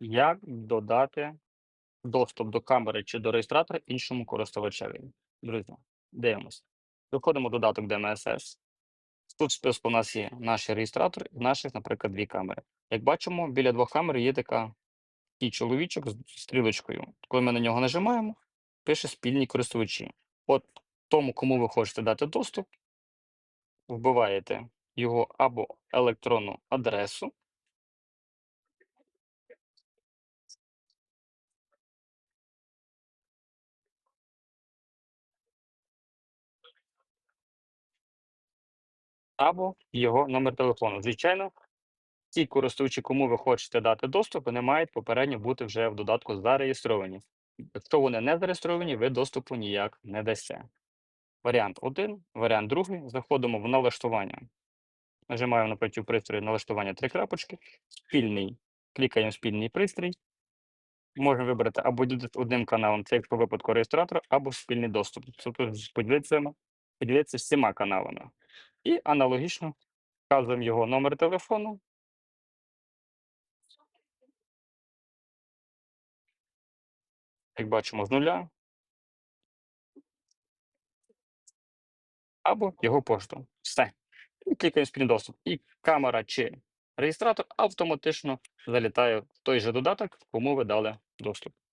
Як додати доступ до камери чи до реєстратора іншому користувачеві? Друзі, дивимось. Виходимо додаток DMSS. Тут в списку у нас є наш реєстратор і наших, наприклад, дві камери. Як бачимо, біля двох камер є така такий чоловічок з стрілочкою. Коли ми на нього нажимаємо, пише спільні користувачі. От тому, кому ви хочете дати доступ, вбиваєте його або електронну адресу, або його номер телефону. Звичайно, ті користувачі, кому ви хочете дати доступ, вони мають попередньо бути вже в додатку зареєстровані. Якщо вони не зареєстровані, ви доступу ніяк не дасте. Варіант 1, варіант 2. Заходимо в налаштування. Нажимаємо напротив пристрою налаштування три крапочки. Спільний. Клікаємо спільний пристрій. Можемо вибрати або одним каналом, це як по випадку реєстратора, або спільний доступ. Тобто поділитися, поділитися всіма каналами. І аналогічно вказуємо його номер телефону. Як бачимо, з нуля. Або його пошту. Все. І клікаємо спільний доступ. І камера чи реєстратор автоматично залітає в той же додаток, кому ви дали доступ.